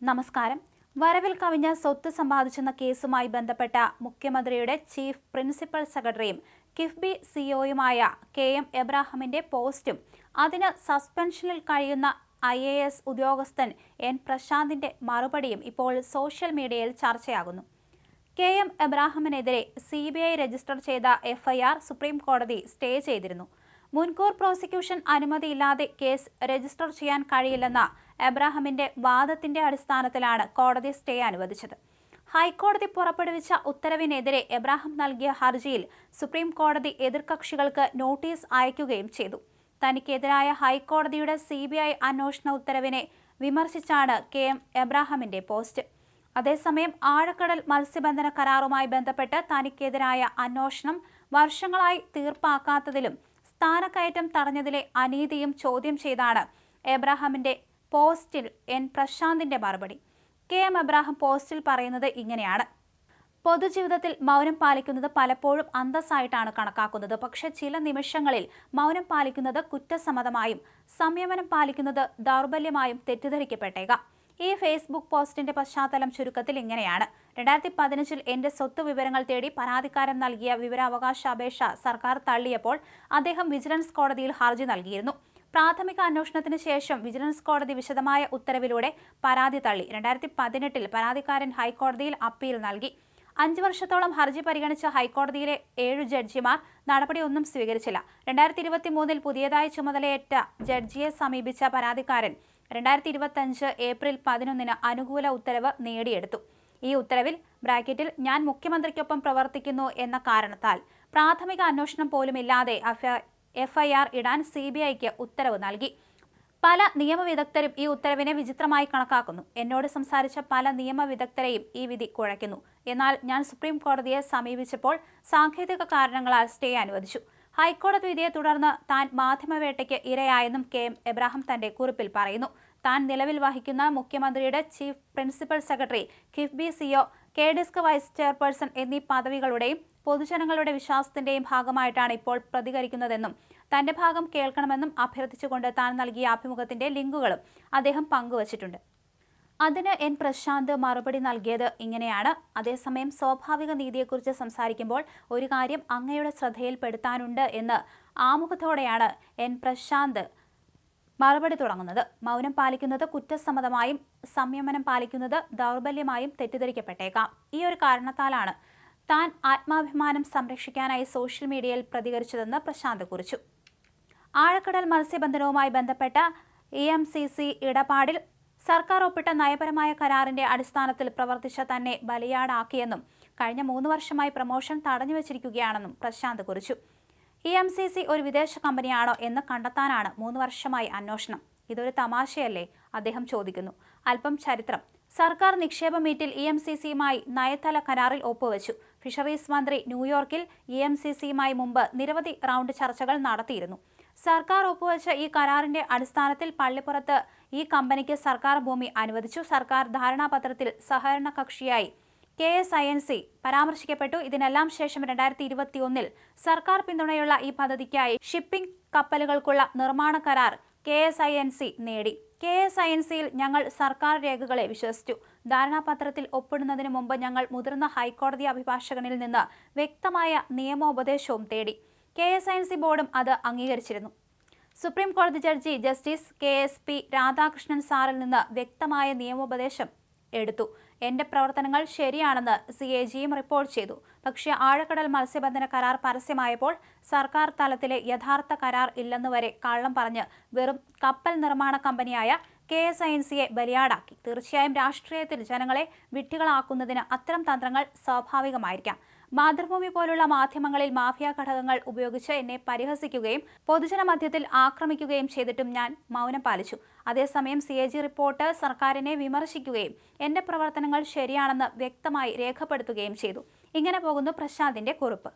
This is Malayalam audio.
നമസ്കാരം. വരവിൽ കവിഞ്ഞ സ്വത്ത് സമ്പാദിച്ചെന്ന കേസുമായി ബന്ധപ്പെട്ട മുഖ്യമന്ത്രിയുടെ ചീഫ് പ്രിൻസിപ്പൽ സെക്രട്ടറിയും കിഫ്ബി സിഒയുമായ കെ എം എബ്രാഹിമിന്റെ പോസ്റ്റും. അതിന് സസ്പെൻഷനിൽ കഴിയുന്ന ഐ എ എസ് ഉദ്യോഗസ്ഥൻ എൻ പ്രശാന്തിന്റെ മറുപടിയും ഇപ്പോൾ സോഷ്യൽ മീഡിയയിൽ ചർച്ചയാകുന്നു. കെ എം എബ്രാഹിമിനെതിരെ സി ബി ഐ രജിസ്റ്റർ ചെയ്ത എഫ്ഐആർ സുപ്രീം കോടതി സ്റ്റേ ചെയ്തിരുന്നു. മുൻകൂർ പ്രോസിക്യൂഷൻ അനുമതിയില്ലാതെ കേസ് രജിസ്റ്റർ ചെയ്യാൻ കഴിയില്ലെന്ന എബ്രാഹിമിന്റെ വാദത്തിന്റെ അടിസ്ഥാനത്തിലാണ് കോടതി സ്റ്റേ അനുവദിച്ചത്. ഹൈക്കോടതി പുറപ്പെടുവിച്ച ഉത്തരവിനെതിരെ എബ്രാഹിം നൽകിയ ഹർജിയിൽ സുപ്രീം കോടതി എതിർകക്ഷികൾക്ക് നോട്ടീസ് അയക്കുകയും ചെയ്തു. തനിക്കെതിരായ ഹൈക്കോടതിയുടെ സി ബി ഐ അന്വേഷണ ഉത്തരവിനെ വിമർശിച്ചാണ് കെ എം എബ്രാഹിമിന്റെ പോസ്റ്റ്. അതേസമയം ആഴക്കടൽ മത്സ്യബന്ധന കരാറുമായി ബന്ധപ്പെട്ട് തനിക്കെതിരായ അന്വേഷണം വർഷങ്ങളായി തീർപ്പാക്കാത്തതിലും സ്ഥാനക്കയറ്റം തടഞ്ഞതിലെ അനീതിയും ചോദ്യം ചെയ്താണ് എബ്രാഹാമിന്റെ പോസ്റ്റിൽ എൻ പ്രശാന്തിന്റെ മറുപടി. കെ എം എബ്രാഹാം പോസ്റ്റിൽ പറയുന്നത് ഇങ്ങനെയാണ്. പൊതുജീവിതത്തിൽ മൗനം പാലിക്കുന്നത് പലപ്പോഴും അന്തസ്സായിട്ടാണ് കണക്കാക്കുന്നത്. പക്ഷെ ചില നിമിഷങ്ങളിൽ മൗനം പാലിക്കുന്നത് കുറ്റസമ്മതമായും സംയമനം പാലിക്കുന്നത് ദൗർബല്യമായും തെറ്റിദ്ധരിക്കപ്പെട്ടേക്കാം. ഈ ഫേസ്ബുക്ക് പോസ്റ്റിന്റെ പശ്ചാത്തലം ചുരുക്കത്തിൽ ഇങ്ങനെയാണ്. രണ്ടായിരത്തി പതിനഞ്ചിൽ എന്റെ സ്വത്ത് വിവരങ്ങൾ തേടി പരാതിക്കാരൻ നൽകിയ വിവരാവകാശ അപേക്ഷ സർക്കാർ തള്ളിയപ്പോൾ അദ്ദേഹം വിജിലൻസ് കോടതിയിൽ ഹർജി നൽകിയിരുന്നു. പ്രാഥമിക അന്വേഷണത്തിന് ശേഷം വിജിലൻസ് കോടതി വിശദമായ ഉത്തരവിലൂടെ പരാതി തള്ളി. രണ്ടായിരത്തി പതിനെട്ടിൽ പരാതിക്കാരൻ ഹൈക്കോടതിയിൽ അപ്പീൽ നൽകി. അഞ്ചു വർഷത്തോളം ഹർജി പരിഗണിച്ച ഹൈക്കോടതിയിലെ ഏഴു ജഡ്ജിമാർ നടപടിയൊന്നും സ്വീകരിച്ചില്ല. രണ്ടായിരത്തി ഇരുപത്തി മൂന്നിൽ പുതിയതായി ചുമതലയേറ്റ ജഡ്ജിയെ സമീപിച്ച പരാതിക്കാരൻ രണ്ടായിരത്തി ഇരുപത്തഞ്ച് ഏപ്രിൽ പതിനൊന്നിന് അനുകൂല ഉത്തരവ് നേടിയെടുത്തു. ഈ ഉത്തരവിൽ ബ്രാക്കറ്റിൽ ഞാൻ മുഖ്യമന്ത്രിക്കൊപ്പം പ്രവർത്തിക്കുന്നു എന്ന കാരണത്താൽ പ്രാഥമിക അന്വേഷണം പോലും ഇല്ലാതെ എഫ്ഐആർ ഇടാൻ സി ബി ഐക്ക് ഉത്തരവ് നൽകി. പല നിയമവിദഗ്ധരും ഈ ഉത്തരവിനെ വിചിത്രമായി കണക്കാക്കുന്നു. എന്നോട് സംസാരിച്ച പല നിയമവിദഗ്ധരെയും ഈ വിധി കുഴയ്ക്കുന്നു. എന്നാൽ ഞാൻ സുപ്രീം കോടതിയെ സമീപിച്ചപ്പോൾ സാങ്കേതിക കാരണങ്ങളാൽ സ്റ്റേ അനുവദിച്ചു. ഹൈക്കോടതി വിധിയെ തുടർന്ന് താൻ മാധ്യമവേട്ടയ്ക്ക് ഇരയായെന്നും കെ എം എബ്രാഹിം തന്റെ കുറിപ്പിൽ പറയുന്നു. താൻ നിലവിൽ വഹിക്കുന്ന മുഖ്യമന്ത്രിയുടെ chief principal secretary KIIFB CEO K DISC vice chairperson എന്നീ പദവികളുടെയും പൊതുജനങ്ങളുടെ വിശ്വാസത്തിന്റെയും ഭാഗമായിട്ടാണ് ഇപ്പോൾ പ്രതികരിക്കുന്നതെന്നും തന്റെ ഭാഗം കേൾക്കണമെന്നും അഭ്യർത്ഥിച്ചുകൊണ്ട് താൻ നൽകിയ അഭിമുഖത്തിന്റെ ലിങ്കുകളും അദ്ദേഹം പങ്കുവച്ചിട്ടുണ്ട്. അതിന് എൻ പ്രശാന്ത് മറുപടി നൽകിയത് ഇങ്ങനെയാണ്. അതേസമയം സ്വാഭാവിക നീതിയെക്കുറിച്ച് സംസാരിക്കുമ്പോൾ ഒരു കാര്യം അങ്ങയുടെ ശ്രദ്ധയിൽപ്പെടുത്താനുണ്ട് എന്ന് ആമുഖത്തോടെയാണ് എൻ പ്രശാന്ത് മറുപടി തുടങ്ങുന്നത്. മൗനം പാലിക്കുന്നത് കുറ്റസമ്മതമായും സംയമനം പാലിക്കുന്നത് ദൗർബല്യമായും തെറ്റിദ്ധരിക്കപ്പെട്ടേക്കാം. ഈ ഒരു കാരണത്താലാണ് താൻ ആത്മാഭിമാനം സംരക്ഷിക്കാനായി സോഷ്യൽ മീഡിയയിൽ പ്രതികരിച്ചതെന്ന് പ്രശാന്ത് കുറിച്ചു. ആഴക്കടൽ മത്സ്യബന്ധനവുമായി ബന്ധപ്പെട്ട എ എം സി സി ഇടപാടിൽ സർക്കാർ ഒപ്പിട്ട നയപരമായ കരാറിന്റെ അടിസ്ഥാനത്തിൽ പ്രവർത്തിച്ച തന്നെ ബലിയാടാക്കിയെന്നും കഴിഞ്ഞ മൂന്ന് വർഷമായി പ്രമോഷൻ തടഞ്ഞു വെച്ചിരിക്കുകയാണെന്നും പ്രശാന്ത് കുറിച്ചു. ഇ എം സി സി ഒരു വിദേശ കമ്പനിയാണോ എന്ന് കണ്ടെത്താനാണ് മൂന്ന് വർഷമായി അന്വേഷണം. ഇതൊരു തമാശയല്ലേ? അദ്ദേഹം ചോദിക്കുന്നു. അല്പം ചരിത്രം. സർക്കാർ നിക്ഷേപ മീറ്റിൽ ഇ എം സി സിയുമായി നയതല കരാറിൽ ഒപ്പുവെച്ചു. ഫിഷറീസ് മന്ത്രി ന്യൂയോർക്കിൽ ഇ എം സി സിയുമായി മുമ്പ് നിരവധി റൗണ്ട് ചർച്ചകൾ നടത്തിയിരുന്നു. സർക്കാർ ഒപ്പുവെച്ച ഈ കരാറിന്റെ അടിസ്ഥാനത്തിൽ പള്ളിപ്പുറത്ത് ഈ കമ്പനിക്ക് സർക്കാർ ഭൂമി അനുവദിച്ചു. സർക്കാർ ധാരണാപത്രത്തിൽ സഹകരണ കക്ഷിയായി K S I N C പരാമർശിക്കപ്പെട്ടു. ഇതിനെല്ലാം ശേഷം രണ്ടായിരത്തി ഇരുപത്തി ഒന്നിൽ സർക്കാർ പിന്തുണയുള്ള ഈ പദ്ധതിക്കായി ഷിപ്പിംഗ് കപ്പലുകൾക്കുള്ള നിർമ്മാണ കരാർ K S I N C നേടി. കെ എസ് ഐ എൻ സിയിൽ ഞങ്ങൾ സർക്കാർ രേഖകളെ വിശ്വസിച്ചു. ധാരണാപത്രത്തിൽ ഒപ്പിടുന്നതിന് മുമ്പ് ഞങ്ങൾ മുതിർന്ന ഹൈക്കോടതി അഭിഭാഷകനിൽ നിന്ന് വ്യക്തമായ നിയമോപദേശവും തേടി. K S I N C ബോർഡും അത് അംഗീകരിച്ചിരുന്നു. സുപ്രീം കോടതി judge justice K S P Radhakrishnan സാറിൽ നിന്ന് വ്യക്തമായ നിയമോപദേശം എടുത്തു. എന്റെ പ്രവർത്തനങ്ങൾ ശരിയാണെന്ന് സി എ ജിയും റിപ്പോർട്ട് ചെയ്തു. പക്ഷേ ആഴക്കടൽ മത്സ്യബന്ധന കരാർ പരസ്യമായപ്പോൾ സർക്കാർ തലത്തിലെ യഥാർത്ഥ കരാർ ഇല്ലെന്ന് വരെ കള്ളം പറഞ്ഞ് വെറും കപ്പൽ നിർമ്മാണ കമ്പനിയായ കെ എസ് ഐ എൻ സിയെ ബലിയാടാക്കി. തീർച്ചയായും രാഷ്ട്രീയത്തിൽ ജനങ്ങളെ വിഡ്ഢികളാക്കുന്നതിന് അത്തരം തന്ത്രങ്ങൾ സ്വാഭാവികമായിരിക്കാം. മാതൃഭൂമി പോലുള്ള മാധ്യമങ്ങളിൽ മാഫിയ ഘടകങ്ങൾ ഉപയോഗിച്ച് എന്നെ പരിഹസിക്കുകയും പൊതുജന മധ്യത്തിൽ ആക്രമിക്കുകയും ചെയ്തിട്ടും ഞാൻ മൗനം പാലിച്ചു. അതേസമയം സി എ ജി റിപ്പോർട്ട് സർക്കാരിനെ വിമർശിക്കുകയും എന്റെ പ്രവർത്തനങ്ങൾ ശരിയാണെന്ന് വ്യക്തമായി രേഖപ്പെടുത്തുകയും ചെയ്തു. ഇങ്ങനെ പോകുന്നു പ്രശാന്തിന്റെ കുറിപ്പ്.